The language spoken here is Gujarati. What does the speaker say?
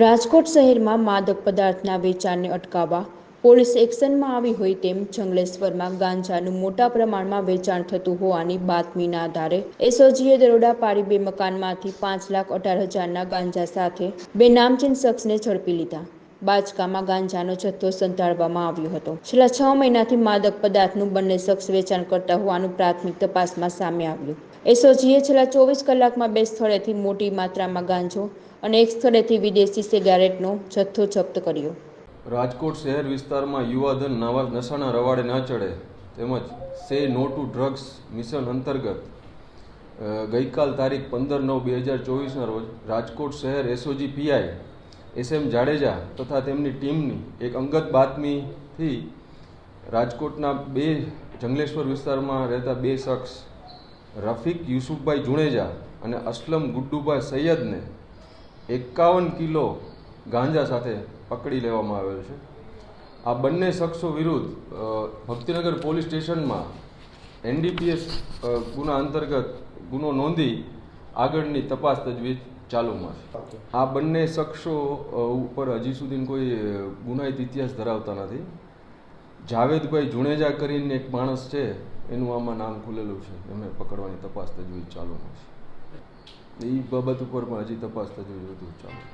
રાજકોટ શહેરમાં માદક પદાર્થના વેચાણને અટકાવવા પોલીસ એક્શનમાં આવી હોય તેમ જંગલેશ્વરમાં ગાંજાનું મોટા પ્રમાણમાં વેચાણ થતું હોવાની બાતમીના આધારે એસઓજીએ દરોડા પાડી બે મકાનમાંથી પાંચ લાખ અઢાર હજારના ગાંજા સાથે બે નામચીન શખ્સને ઝડપી લીધા. બાચકામાં ગાંજાનો જથ્થો સંતાડવામાં આવ્યો હતો. છેલ્લા છ મહિનાથી માદક પદાર્થનું બંને શખ્સ વેચાણ કરતા હોવાનું પ્રાથમિક તપાસમાં સામે આવ્યું. એસઓજીએ છેલ્લા ચોવીસ કલાકમાં બે સ્થળેથી મોટી માત્રામાં ગાંજો અને એક સ્થળેથી વિદેશી સિગારેટનો જથ્થો જપ્ત કર્યો. રાજકોટ શહેર વિસ્તારમાં યુવાધન નવા નશાના રવાડે ન ચડે તેમજ સે નો ટુ ડ્રગ્સ મિશન અંતર્ગત ગઈકાલ તારીખ પંદર નવ બે હજાર ચોવીસના રોજ રાજકોટ શહેર SOG PI S M Jadeja તથા તેમની ટીમની એક અંગત બાતમીથી રાજકોટના બે જંગલેશ્વર વિસ્તારમાં રહેતા બે શખ્સ, રફીક યુસુફભાઈ જુણેજા અને અસલમ ગુડ્ડુભાઈ સૈયદને એકાવન કિલો ગાંજા સાથે પકડી લેવામાં આવેલ છે. આ બંને શખ્સો વિરુદ્ધ ભક્તિનગર પોલીસ સ્ટેશનમાં એનડીપીએસ ગુના અંતર્ગત ગુનો નોંધી આગળની તપાસ તજવીજ ચાલુમાં આ બંને શખ્સો ઉપર હજી સુધી કોઈ ગુનાહિત ઇતિહાસ ધરાવતા નથી. જાવેદભાઈ જુણેજા કરીને એક માણસ છે એનું આમાં નામ ખુલેલું છે. એમને પકડવાની તપાસ તજવીજ ચાલુમાં છે એ બાબત ઉપર પણ હજી તપાસ તજવીજ વધુ ચાલુ.